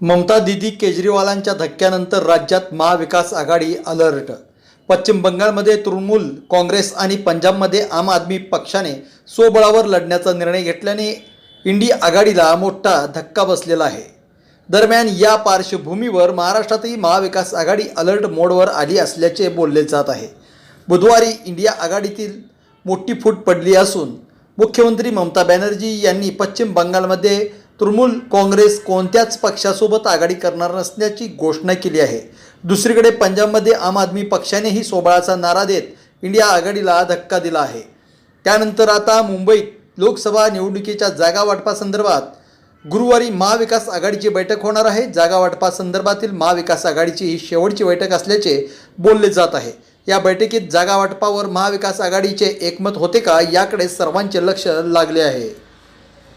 ममता दिदी केजरीवालांच्या धक्क्यानंतर राज्यात महाविकास आघाडी अलर्ट. पश्चिम बंगालमध्ये तृणमूल काँग्रेस आणि पंजाबमध्ये आम आदमी पक्षाने स्वबळावर लढण्याचा निर्णय घेतल्याने इंडिया आघाडीला मोठा धक्का बसलेला आहे. दरम्यान या पार्श्वभूमीवर महाराष्ट्रातही महाविकास आघाडी अलर्ट मोडवर आली असल्याचे बोलले जात आहे. बुधवारी इंडिया आघाडीतील मोठी फूट पडली असून मुख्यमंत्री ममता बॅनर्जी यांनी पश्चिम बंगालमध्ये तृणमूल काँग्रेस कोणत्याच पक्षासोबत आघाडी करणार नसल्याची घोषणा केली आहे. दुसरीकडे पंजाबमध्ये आम आदमी पक्षानेही सोबळाचा नारा देत इंडिया आघाडीला धक्का दिला आहे. त्यानंतर आता मुंबईत लोकसभा निवडणुकीच्या जागा वाटपासंदर्भात गुरुवारी महाविकास आघाडीची बैठक होणार आहे. जागा वाटपासंदर्भातील महाविकास आघाडीची ही शेवटची बैठक असल्याचे बोलले जात आहे. या बैठकीत जागा वाटपावर महाविकास आघाडीचे एकमत होते का याकडे सर्वांचे लक्ष लागले आहे.